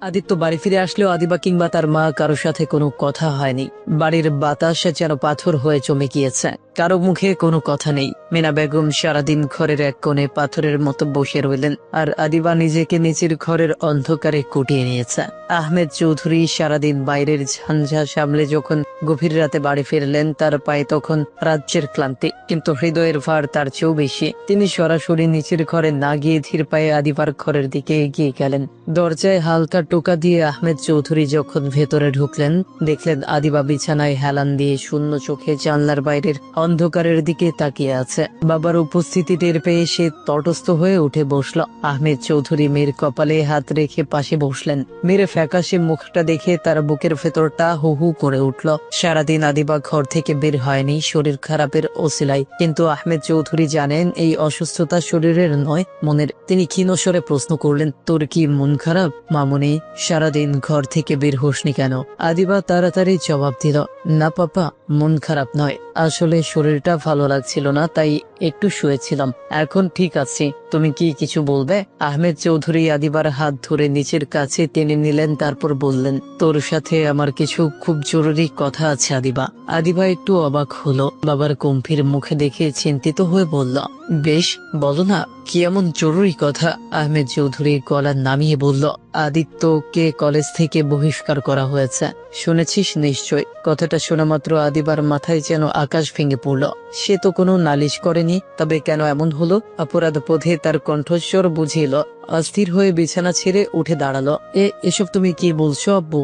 আদিত্য বাড়ি ফিরে আসলেও আদিবা কিংবা তার মা কারোর সাথে কোনো কথা হয়নি। বাড়ির বাতাসে যেন পাথর হয়ে জমে গিয়েছে। কারও মুখে কোনো কথা নেই। মিনা বেগম সারাদিন ঘরের এক কোণে পাথরের মতো বসে রইলেন আর আদিবা নিজেকে নিচের ঘরের অন্ধকারে কুটিয়ে নিয়েছে। আহমেদ চৌধুরী সারাদিন বাইরের ঝঞ্ঝা সামলে যখন গভীর রাতে বাড়ি ফিরলেন তার পায়ে তখন রাজ্যের ক্লান্তি, কিন্তু হৃদয়ের ভার তার চেয়েও বেশি। তিনি সরাসরি নিচের ঘরে না গিয়ে ধীর পায়ে আদিবার ঘরের দিকে এগিয়ে গেলেন। দরজায় হালকা টোকা দিয়ে আহমেদ চৌধুরী যখন ভেতরে ঢুকলেন, দেখলেন আদিবা বিছানায় হেলান দিয়ে শূন্য চোখে জানলার বাইরের অন্ধকারের দিকে তাকিয়ে আছে। বাবার উপস্থিতি টের পেয়ে সে তটস্থ হয়ে উঠে বসল। আহমেদ চৌধুরী মেয়ের কপালে হাত রেখে পাশে বসলেন। মেয়ের ফ্যাকাশে মুখটা দেখে তার বুকের ভেতরটা হু হু করে উঠল। সারাদিন আদিবা ঘর থেকে বের হয়নি, শরীর খারাপের ওসিলাই কিন্তু আহমেদ চৌধুরী জানেন, এই অসুস্থতা শরীরের নয়, মনের। তিনি ক্ষীণস্বরে প্রশ্ন করলেন, তোর কি মন খারাপ, মামুনি? সারাদিন ঘর থেকে বের হোসনি কেন? আদিবা তাড়াতাড়ি জবাব দিল, না পাপা, মন খারাপ নয়। আসলে শরীরটা ভালো লাগছিল না, তাই একটু শুয়েছিলাম। এখন ঠিক আছি। তুমি কি কিছু বলবে? আহমেদ চৌধুরী আদিবার হাত ধরে নিচের কাছে টেনে নিলেন, তারপর বললেন, তোর সাথে আমার কিছু খুব জরুরি কথা আছে আদিবা। আদিবা একটু অবাক হলো। বাবার গম্ভীর মুখে দেখে চিন্তিত হয়ে বলল, বেশ, বলো না, কি এমন জরুরি কথা? আহমেদ চৌধুরী গলা নামিয়ে বলল আদিত্যকে কলেজ থেকে বহিষ্কার করা হয়েছে? শুনেছিস নিশ্চয়? কথাটা শোনা মাত্র আদিবার মাথায় যেন আকাশ ভেঙে পড়ল। সে তো কোনো নালিশ করেনি, তবে কেন এমন হলো? অপরাধ বোধে তার কণ্ঠস্বর বুঝিল। অস্থির হয়ে বিছানা ছেড়ে উঠে দাঁড়াল। এ, এসব তুমি কি বলছো আব্বু?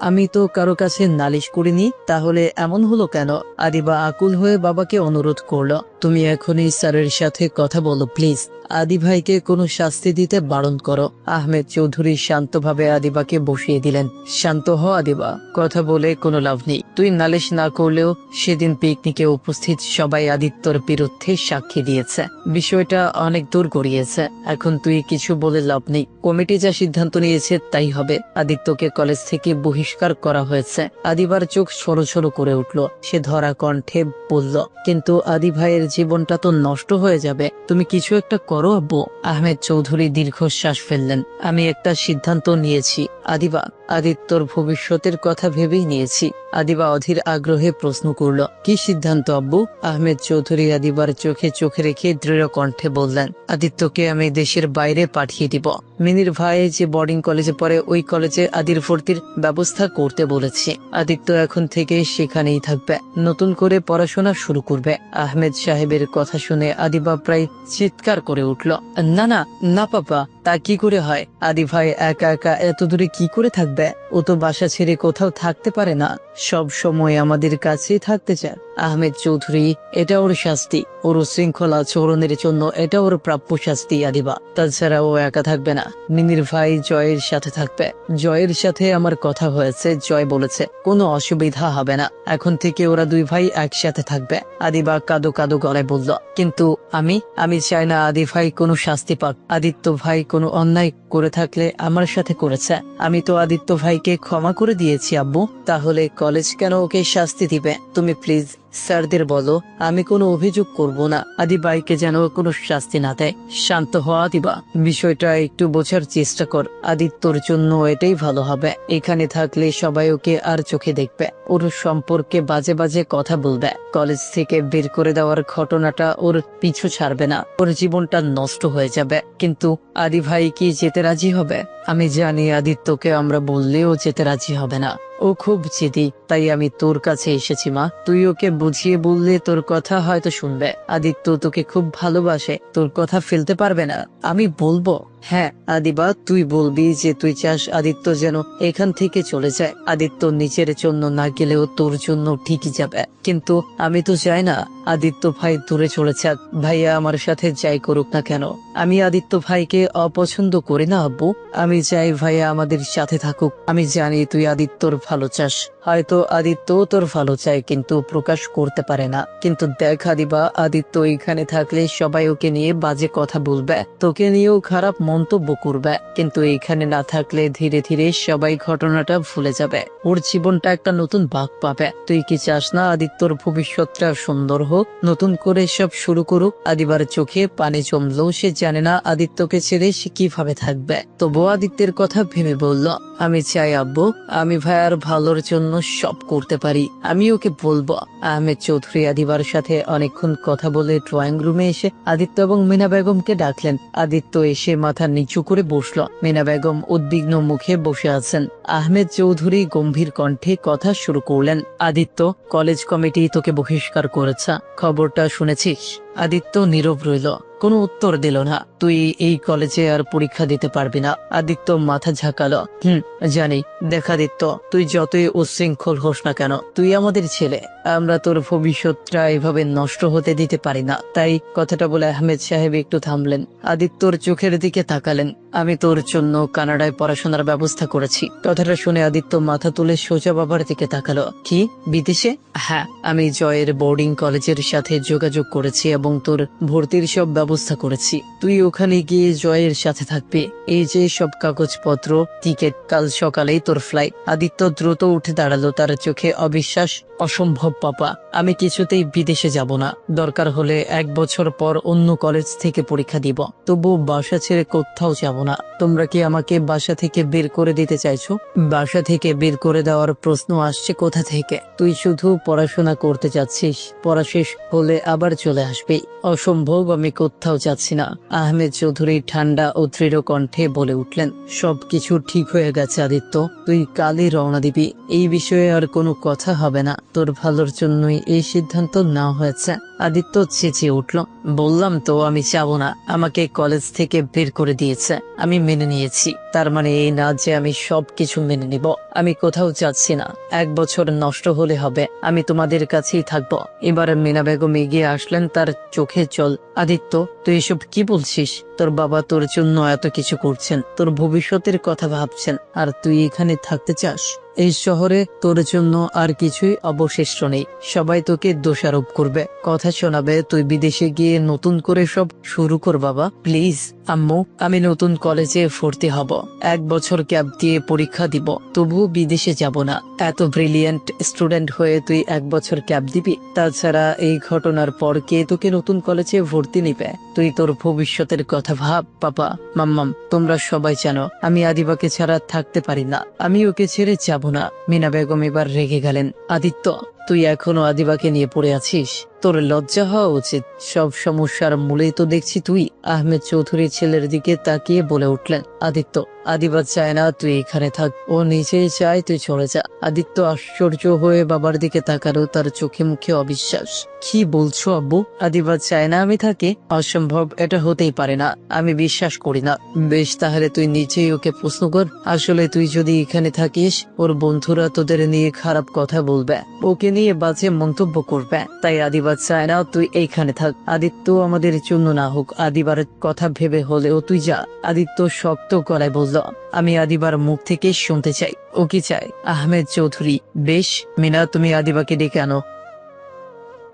আমি তো কারও কাছে নালিশ করিনি, তাহলে এমন হলো কেন? আদিবা আকুল হয়ে বাবাকে অনুরোধ করল। তুমি এখনই স্যারের সাথে কথা বলো, প্লিজ। আদি ভাইকে কোনো শাস্তি দিতে বারণ করো। আহমেদ চৌধুরী শান্তভাবে আদিবাকে বসিয়ে দিলেন। শান্ত হ, আদিবা। কথা বলে কোনো লাভ নেই। তুই নালিশ না করলেও সেদিন পিকনিকে উপস্থিত সবাই আদিত্যর বিরুদ্ধে সাক্ষী দিয়েছে। বিষয়টা অনেক দূর গড়িয়েছে। এখন তুই কিছু বলে লাভ নেই। কমিটি যা সিদ্ধান্ত নিয়েছে তাই হবে। আদিত্যকে কলেজ থেকে বহিষ্কার করা হয়েছে। আদিবার চোখ সরো সরো করে উঠল। সে ধরা কণ্ঠে বলল, কিন্তু আদি ভাইয়ের জীবনটা তো নষ্ট হয়ে যাবে। তুমি কিছু একটা করো আব্বু। আহমেদ চৌধুরী দীর্ঘশ্বাস ফেললেন। আমি একটা সিদ্ধান্ত নিয়েছি, আদিবা। আদিত্যর ভবিষ্যতের কথা ভেবেই নিয়েছি। আদিবা অধীর আগ্রহে প্রশ্ন করল, কি সিদ্ধান্ত, আব্বু? আহমেদ চৌধুরী আদিবার চোখে চোখে রেখে দৃঢ় কণ্ঠে বললেন, আদিত্যকে আমি দেশের বাইরে পাঠিয়ে দিব। মিনির ভাই যে বোর্ডিং কলেজে পড়ে, ওই কলেজে আদির ভর্তির ব্যবস্থা করতে বলেছি। আদিত্য এখন থেকে সেখানেই থাকবে। নতুন করে পড়াশোনা শুরু করবে। আহমেদ সাহেবের কথা শুনে আদিবা প্রায় চিৎকার করে উঠল, না না না পাপা, তা কি করে হয়? আদি ভাই একা একা এত দূরে কি করে থাকবে? ও তো বাসা ছেড়ে কোথাও থাকতে পারে না। সব সময় আমাদের কাছেই থাকতে চায়। আহমেদ চৌধুরী, এটা ওর শাস্তি। ওর শৃঙ্খলা চরণের জন্য এটা ওর প্রাপ্য শাস্তি, আদিবা। তাছাড়া ও একা থাকবে না। মিনির ভাই জয়ের সাথে থাকবে। জয়ের সাথে আমার কথা হয়েছে, জয় বলেছে, কোনো অসুবিধা হবে না। এখন থেকে ওরা দুই ভাই একসাথে থাকবে। আদিবা কাদো কাদো গলায় বলল, কিন্তু আমি আমি চাই না আদি ভাই কোনো শাস্তি পাক। আদিত্য ভাই কোনো অন্যায় করে থাকলে আমার সাথে করেছে। আমি তো আদিত্য ভাইকে ক্ষমা করে দিয়েছি, আব্বু। তাহলে কলেজ কেন ওকে শাস্তি দিবে? তুমি প্লিজ স্যারদের বলো, আমি কোনো অভিযোগ করব না। আদি ভাইকে যেন কোনো শাস্তি না দেয়। শান্ত হওয়া দিবা বিষয়টা একটু বোঝার চেষ্টা কর। আদিত্যর জন্য এটাই ভালো হবে। এখানে থাকলে সবাই ওকে আর চোখে দেখবে। ওর সম্পর্কে বাজে বাজে কথা বলবে। কলেজ থেকে বের করে দেওয়ার ঘটনাটা ওর পিছু ছাড়বে না। ওর জীবনটা নষ্ট হয়ে যাবে। কিন্তু আদি ভাই কি যেতে রাজি হবে? আমি জানি আদিত্যকে আমরা বললেও যেতে রাজি হবে না। ও খুব জেদি তাই আমি তোর কাছে এসেছি মা। তুই ওকে বুঝিয়ে বললে তোর কথা হয়তো শুনবে। আদিত্য তোকে খুব ভালোবাসে, তোর কথা ফেলতে পারবে না। আমি বলব হ্যাঁ আদিবা, তুই বলবি যে তুই চাস আদিত্য যেন এখান থেকে চলে যায়। আদিত্য নিচের জন্য না গেলেও তোর জন্য ঠিকই যাবে। কিন্তু আমি তো চাই না, আদিত্য ভাই দূরে চলে যাক। ভাইয়া আমার সাথে যাই করুক না কেন। আমি আদিত্য ভাইকে অপছন্দ করি না, আব্বু। আমি চাই ভাইয়া আমাদের সাথে থাকুক। আমি জানি তুই আদিত্যর ভালো চাস। হয়তো আদিত্য তোর ভালো চায় কিন্তু প্রকাশ করতে পারে না। কিন্তু দেখা দিবা আদিত্য এখানে থাকলে সবাই ওকে নিয়ে বাজে কথা বলবে, তোকে নিয়েও খারাপ মন্তব্য করবে। কিন্তু এখানে না থাকলে ধীরে ধীরে সবাই ঘটনাটা ভুলে যাবে। ওর জীবনটা একটা নতুন বাঘ পাবে। তুই কি চাস না আদিত্যর ভবিষ্যৎটা সুন্দর হোক? নতুন করে সব শুরু করুক। আদিবার চোখে পানি জমলেও সে জানে না আদিত্যকে ছেড়ে সে কীভাবে থাকবে। তবু আদিত্যের কথা ভেবে বলল, আমি চাই আব্বু, আমি ভাইয়ার ভালোর জন্য সব করতে পারি। আমি ওকে বলব, আহমেদ চৌধুরী আদিবার সাথে অনেকক্ষণ কথা বলে ড্রয়িং রুমে এসে আদিত্য এবং মিনা বেগমকে ডাকলেন। আদিত্য এসে মাথা নিচু করে বসল। মিনা বেগম উদ্বিগ্ন মুখে বসে আছেন। আহমেদ চৌধুরী গম্ভীর কণ্ঠে কথা শুরু করলেন। আদিত্য, কলেজ কমিটি তোকে বহিষ্কার করেছে। খবরটা শুনেছিস? আদিত্য নীরব রইল। কোনো উত্তর দিল না। তুই এই কলেজে আর পরীক্ষা দিতে পারবি না। আদিত্য মাথা ঝাঁকালো। হুম, জানি। দেখাদিত্য তুই যতই উচ্ছৃঙ্খল হোস না কেন, তুই আমাদের ছেলে। আমরা তোর ভবিষ্যৎটা এভাবে নষ্ট হতে দিতে পারি না। তাই কথাটা বলে আহমেদ সাহেব একটু থামলেন। আদিত্যর চোখের দিকে তাকালেন। আমি তোর জন্য কানাডায় পড়াশোনার ব্যবস্থা করেছি। কথাটা শুনে আদিত্য মাথা তুলে সোজা বাবার দিকে তাকালো। কি? বিদেশে? হ্যাঁ আমি জয়ের বোর্ডিং কলেজের সাথে যোগাযোগ করেছি এবং তোর ভর্তির সব ব্যবস্থা করেছি। তুই ওখানে গিয়ে জয়ের সাথে থাকবি। এই যে সব কাগজপত্র টিকিট কাল সকালেই তোর ফ্লাইট আদিত্য দ্রুত উঠে দাঁড়াল, তার চোখে অবিশ্বাস। অসম্ভব, পাপা, আমি কিছুতেই বিদেশে যাব না। দরকার হলে এক বছর পর অন্য কলেজ থেকে পরীক্ষা দিব। তবু বাসা ছেড়ে কোথাও যাব না। তোমরা কি আমাকে বাসা থেকে বের করে দিতে চাইছো? বাসা থেকে বের করে দেওয়ার প্রশ্ন আসছে কোথা থেকে? তুই শুধু পড়াশোনা করতে যাচ্ছিস পড়া শেষ হলে আবার চলে আসবি। অসম্ভব, আমি কোথাও যাচ্ছি না। আহমেদ চৌধুরী ঠান্ডা ও দৃঢ় কণ্ঠে বলে উঠলেন, সবকিছু ঠিক হয়ে গেছে, আদিত্য। তুই কালই রওনা দিবি। এই বিষয়ে আর কোনো কথা হবে না। তোর ভালোর জন্যই এই সিদ্ধান্ত নেওয়া হয়েছে। আদিত্য চেঁচিয়ে উঠল বললাম তো, আমি চাবো না। আমাকে কলেজ থেকে বের করে দিয়েছে। আমি মেনে নিয়েছি। তার মানে এই না যে আমি সব কিছু মেনে নিব। আমি কোথাও যাচ্ছি না। এক বছর নষ্ট হলে হবে। আমি তোমাদের কাছেই থাকব। এবার মিনা বেগম এগিয়ে আসলেন তার চোখে চল আদিত্য, তুই এসব কি বলছিস? তোর বাবা তোর জন্য এত কিছু করছেন। তোর ভবিষ্যতের কথা ভাবছেন। আর তুই এখানে থাকতে চাস? এই শহরে তোর জন্য আর কিছুই অবশিষ্ট নেই। সবাই তোকে দোষারোপ করবে। কথা শোনাবে, তুই বিদেশে গিয়ে নতুন করে সব শুরু কর বাবা প্লিজ আম্মু, আমি নতুন কলেজে ভর্তি হব। এক বছর ক্যাব দিয়ে পরীক্ষা দিব। তবুও বিদেশে যাব না। এত ব্রিলিয়েন্ট স্টুডেন্ট হয়ে তুই এক বছর ক্যাব দিবি। তাছাড়া এই ঘটনার পর কে তোকে নতুন কলেজে ভর্তি নিবে? তুই তোর ভবিষ্যতের কথা ভাব পাপা মাম্মাম, তোমরা সবাই জানো, আমি আদিবাকে ছাড়া থাকতে পারি না। আমি ওকে ছেড়ে যাব না। মিনা বেগম এবার রেগে গেলেন। আদিত্য তুই এখনও আদিবাকে নিয়ে পড়ে আছিস? তোর লজ্জা হওয়া উচিত। সব সমস্যার মূলেই তো দেখছি তুই। আহমেদ চৌধুরী ছেলের দিকে তাকিয়ে বলে উঠলেন, আদিত্য আদিবা চায় না, তুই এখানে থাক। ও নিজেই চায় তুই চলে যা। আদিত্য আশ্চর্য হয়ে বাবার দিকে তাকালো, তার চোখে মুখে অবিশ্বাস। কি বলছো আব্বু? আদিবা চায় না আমি থাকি? অসম্ভব, এটা হতেই পারে না। আমি বিশ্বাস করি না। বেশ, তাহলে তুই নিজেই ওকে প্রশ্ন কর। আসলে তুই যদি এখানে থাকিস, ওর বন্ধুরা তোদের নিয়ে খারাপ কথা বলবে। ওকে নিয়ে বাজে মন্তব্য করবে। তাই আদিবা চায় না, তুই এইখানে থাক। আদিত্য আমাদের জন্য না হোক, আদিবার কথা ভেবে হলেও তুই যা। আদিত্য শক্ত গলায় বলল আমি আদিবার মুখ থেকে শুনতে চাই। ও কি চাই আহমেদ চৌধুরী, বেশ, মিনা, তুমি আদিবাকে ডেকে আনো।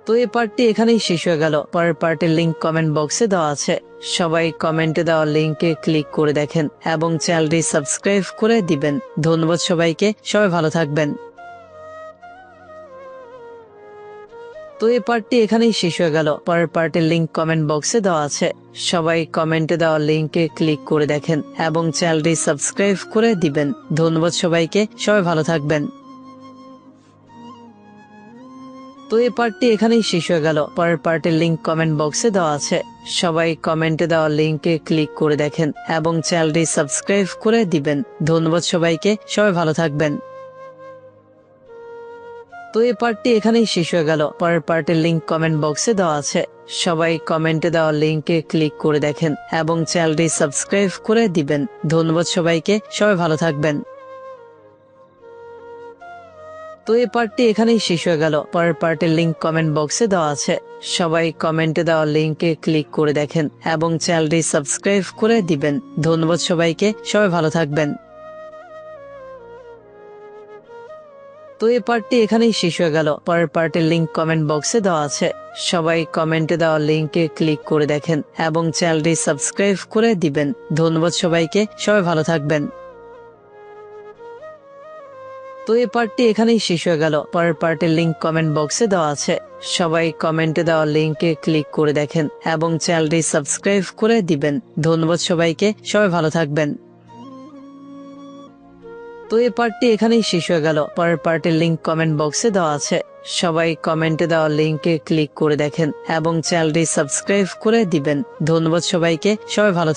তো এই পার্টটি এখানেই শেষ হয়ে গেল। পরের পার্টের লিংক কমেন্ট বক্সে দেওয়া আছে। সবাই কমেন্টে দেওয়া লিংকে ক্লিক করে দেখেন এবং চ্যানেলটি সাবস্ক্রাইব করে দিবেন। ধন্যবাদ সবাইকে। সবাই ভালো থাকবেন। তো এই পার্টটি এখানেই শেষ হয়ে গেল। পরের পার্টের লিংক কমেন্ট বক্সে দেওয়া আছে। সবাই কমেন্টে দেওয়া লিংকে ক্লিক করে দেখেন এবং চ্যানেলটি সাবস্ক্রাইব করে দিবেন। ধন্যবাদ সবাইকে। সবাই ভালো থাকবেন। তো এই পার্টটি এখানেই শেষ হয়ে গেল। পরের পার্টের লিংক কমেন্ট বক্সে দেওয়া আছে। সবাই কমেন্টে দেওয়া লিংকে ক্লিক করে দেখেন এবং চ্যানেলটি সাবস্ক্রাইব করে দিবেন। ধন্যবাদ সবাইকে। সবাই ভালো থাকবেন। তো এই পার্টটি এখানেই শেষ হয়ে গেল। পরের পার্টের লিংক কমেন্ট বক্সে দেওয়া আছে। সবাই কমেন্টে দেওয়া লিংকে ক্লিক করে দেখেন এবং চ্যানেলটি সাবস্ক্রাইব করে দিবেন। ধন্যবাদ সবাইকে। সবাই ভালো থাকবেন। তো এই পার্টটি এখানেই শেষ হয়ে গেল। পরের পার্টের লিংক কমেন্ট বক্সে দেওয়া আছে। সবাই কমেন্টে দেওয়া লিংকে ক্লিক করে দেখেন এবং চ্যানেলটি সাবস্ক্রাইব করে দিবেন। ধন্যবাদ সবাইকে। সবাই ভালো থাকবেন। তো এই পার্টটি এখানেই শেষ হয়ে গেল। পরের পার্টের লিংক কমেন্ট বক্সে দেওয়া আছে। সবাই কমেন্টে দেওয়া লিংকে ক্লিক করে দেখেন এবং চ্যানেলটি সাবস্ক্রাইব করে দিবেন। ধন্যবাদ সবাইকে। সবাই ভালো থাকবেন। তো এই পার্টটি এখানেই শেষ হয়ে গেল। পরের পার্টের লিংক কমেন্ট বক্সে দেওয়া আছে। সবাই কমেন্টে দেওয়া লিংকে ক্লিক করে দেখেন এবং চ্যানেলটি সাবস্ক্রাইব করে দিবেন। ধন্যবাদ সবাইকে। সবাই ভালো থাকবেন। তো এই পার্টটি এখানেই শেষ হয়ে গেল। পরের পার্টের লিংক কমেন্ট বক্সে দেওয়া আছে। সবাই কমেন্টে দেওয়া লিংকে ক্লিক করে দেখেন এবং চ্যানেলটি সাবস্ক্রাইব করে দিবেন। ধন্যবাদ সবাইকে। সবাই ভালো